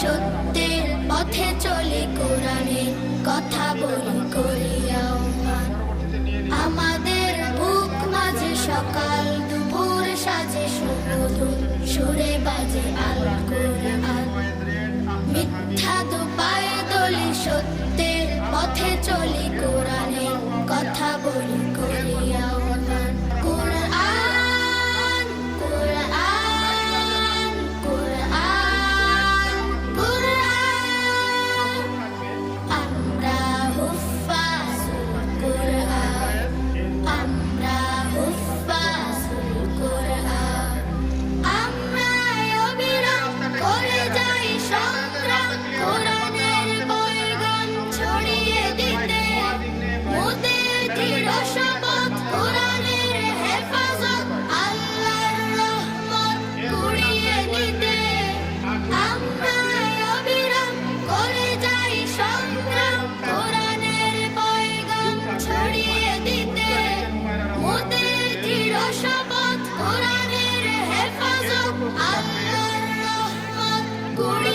সত্যের পথে চলে কোরআনের কথা বলি করে। por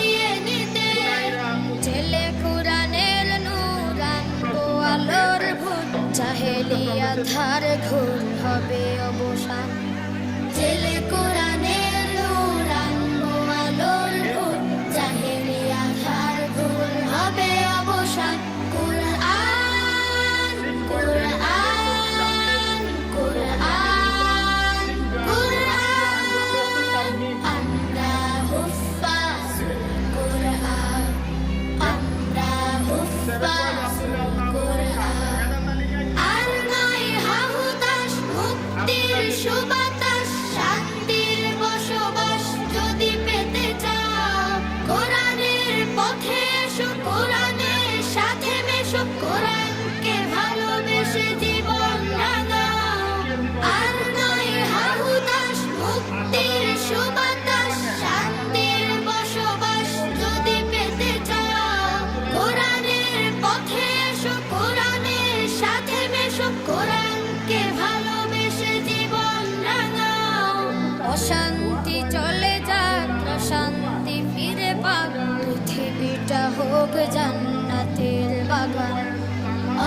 হোক জান্নাতের বাগান।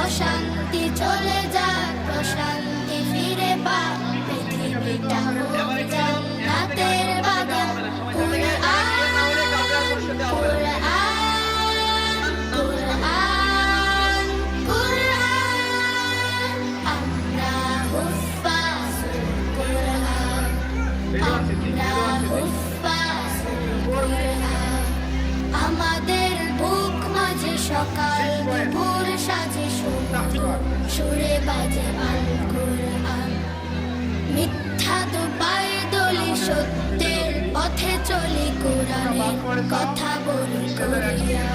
অশান্তি চলে যাক প্রশান্তি ফিরে পাক। সকাল দুপুর সাজে সুরে বাজে মিথ্যা তো পায়ে দলি সত্যের পথে চলি কোরআনের কথা বলি কোরিয়া।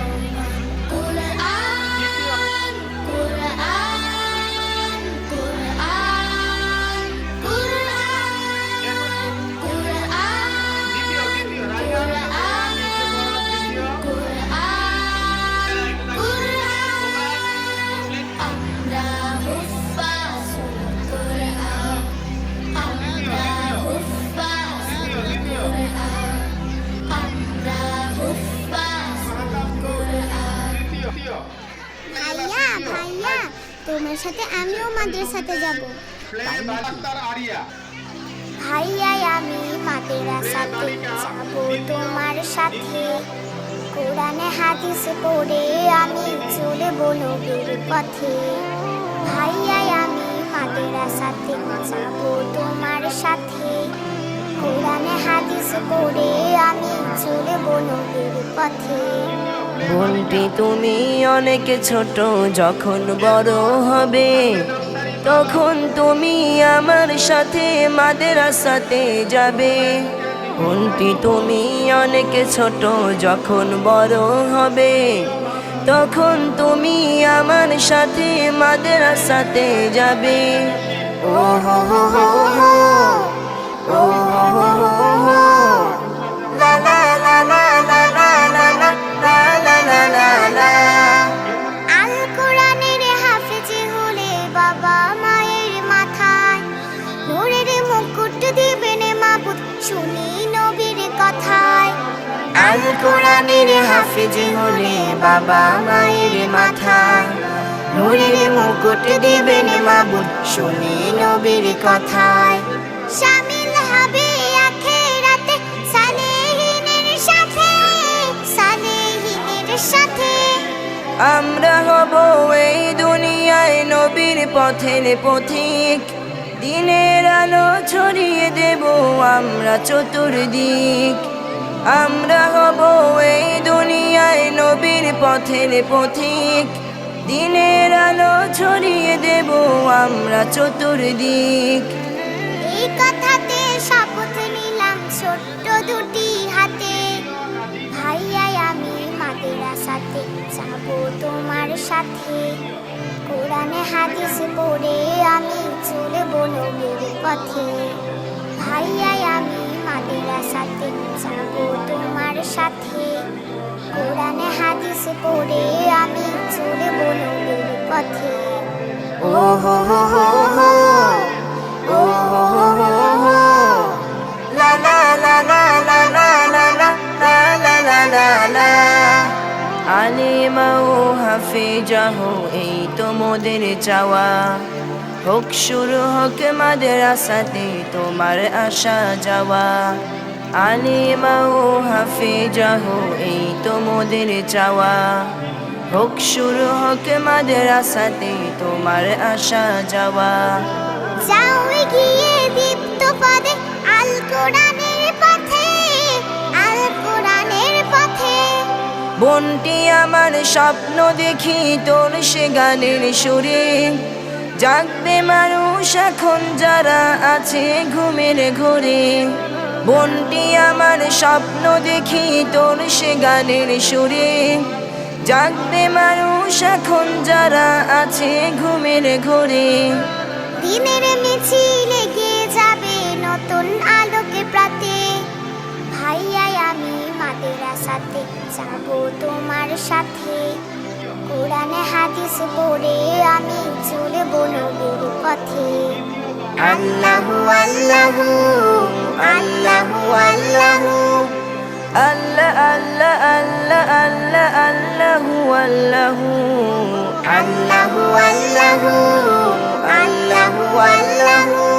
তোমার সাথে আমিও মাদ্রাসাতে যাব। ভাইয়াই আমি মাদ্রাসাতে যাব তোমার সাথে। কোরআনে হাদিস পড়ে আমি চলে বলো পথে। ভাইয়াই আমি মাদ্রাসাতে যাব তোমার সাথে। কোরআনে হাদিস পড়ে আমি চলে বলো পথে। বলবে তুমি অনেক ছোট, যখন বড় হবে, তখন তুমি আমার সাথে মাদ্রাসাতে যাবে। বলবি তুমি অনেক ছোট, যখন বড় হবে, তখন তুমি আমার সাথে মাদ্রাসাতে যাবে। ও হো হো হো হো ও হো হো শুনি নবীর কথায়। আল কোরআনের হাফেজে হলে বাবা মায়ের মাথায়। নুরের মুকুট দেবেন মাবুন শুনি নবীর কথায়। শামিল হবে আখেরাতে সালেহিনের সাথে সালেহিনের সাথে। আমরা হব এই দুনিয়ায় নবীর পথের পথিক। দিনের আলো ছড়িয়ে দেব আমরা চতুর্দিক। আমরা হব এই দুনিয়ায় নবীর পথের পথিক। দিনের আলো ছড়িয়ে দেব আমরা চতুর্দিক। এই কথাতে শপথ নিলাম ছোট্ট দুটি হাতে। ভাইয়াই আমি মাদ্রাসাতে যাব তোমার সাথে। কোরআনে হাদিস পড়ে আমি চলবো নবীর পথে ভাইয়াই আমি মাদ্রাসাতে যাব তোমার সাথে কোরআনে হাদিস পড়ে আমি চলবো নবীর পথে ও হো হো হো হো ও হো হো এই তো মোদের চাওয়া হোক শুরু হোক মাদ্রাসাতে তোমার আসা যাওয়া। আলিমা ও হাফিজাহ এই তো মোদের চাওয়া। হোক শুরু হোক মাদ্রাসাতে তোমার আসা যাওয়া। যাও গিয়ে দীপ্ত পদে আল কোরআনের পথে আল কোরআনের পথে। বনটি আমার স্বপ্ন দেখি তোর সে গানের সুরে। জাগবে মানুষ এখন যারা আছে ঘুমের ঘরে। বনটি আমার স্বপ্ন দেখি তোর সে গানের সুরে। জাগবে মানুষ এখন যারা আছে ঘুমের ঘরে। দিনের মিছিলে গিয়ে যাবে নতুন আলোকে প্রাতে? ভাইয়াই আমি মাদ্রাসাতে যাব তোমার সাথে। কোরআনে হাদিস পড়ে আমি চলবো নবীর পথে। আল্লাহু আল্লাহু আল্লাহু আল্লাহু। আল্লাহ আল্লাহ আল্লাহ আল্লাহ আল্লাহু আল্লাহু। আল্লাহু আল্লাহু আল্লাহু আল্লাহু।